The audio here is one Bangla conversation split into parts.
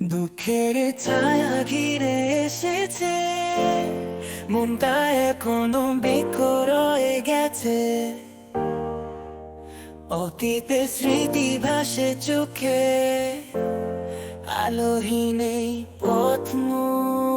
দুঃখের ছায়া ঘিরে এসেছে, মনটা এখনও বিকর রয়ে গেছে। অতীতে স্মৃতি ভাসে চোখে, আলোহীন পথ মোর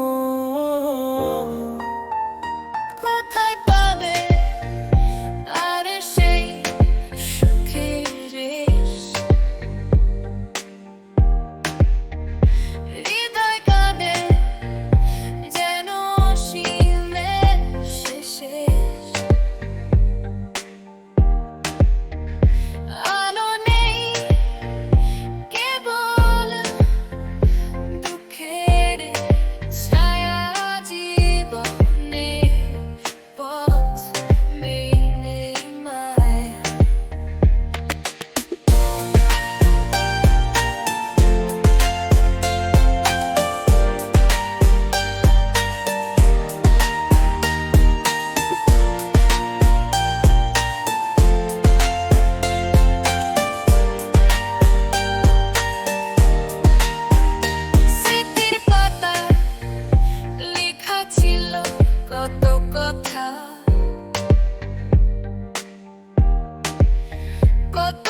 fuck